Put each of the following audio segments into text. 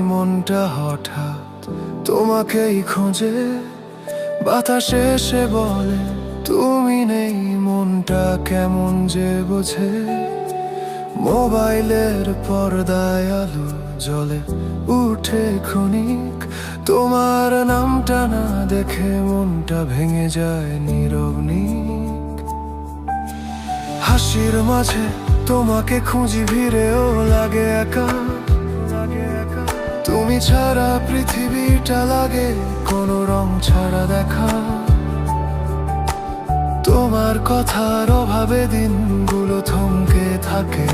মনটা হঠাৎ তোমাকেই খোঁজে। বাতাসে এসে বলে, তুমি নেই, মনটা কেমন যে বোঝে? মোবাইলের পর্দায় আলো জলে উঠে ক্ষণিক। তোমার নামটা না দেখে মনটা ভেঙে যায় নীরব হাসির মাঝে তোমাকে খুঁজি ভিড়েও লাগে একা। তুমি ছাড়া পৃথিবীটা লাগে, কোনো রং ছাড়া দেখা। তোমার কথার অভাবে দিনগুলো থমকে থাকে।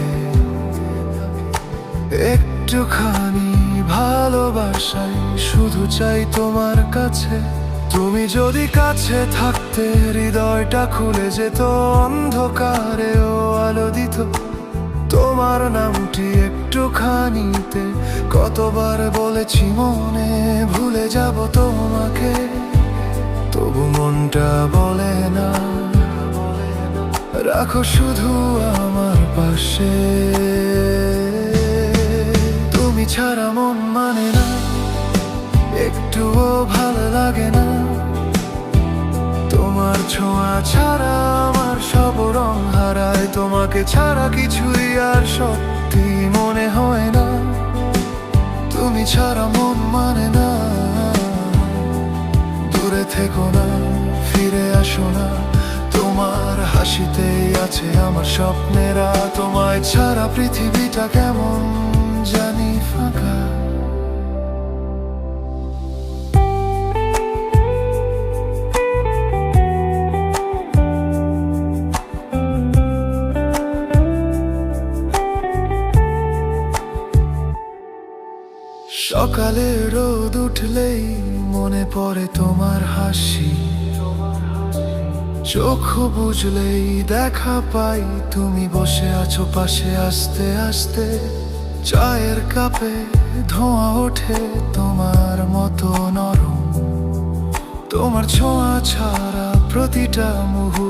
একটুখানি ভালোবাসাই শুধু চাই তোমার কাছে। তুমি যদি কাছে থাকতে হৃদয়টা খুলে যেত অন্ধকারেও আলো দিত। তোমার নামটি একটুখানিতে কতবার বলেছি মনে, ভুলে যাব তোমাকে। তবু মনটা বলে না। রাখো শুধু আমার পাশে। তুমি ছাড়া মন মানে না, একটুও ভালো লাগে না। ছোঁয়া ছাড়া আমার সব রং হারায়। তোমাকে ছাড়া কিছুই আর সত্যি মনে হয় না। তুমি ছাড়া মন মানে না। দূরে থেকো না, ফিরে আসো না। তোমার হাসিতেই আছে আমার স্বপ্নেরা। তোমায় ছাড়া পৃথিবীটা কেমন জানি সকালে রোদ উঠলেই মনে পড়ে তোমার হাসি। চোখ বুঝলেই দেখা পাই, তুমি বসে আছো পাশে আস্তে আস্তে। চায়ের কাপে ধোঁয়া ওঠে তোমার মতো নরম। তোমার ছোঁয়া ছাড়া প্রতিটা মুহূর্ত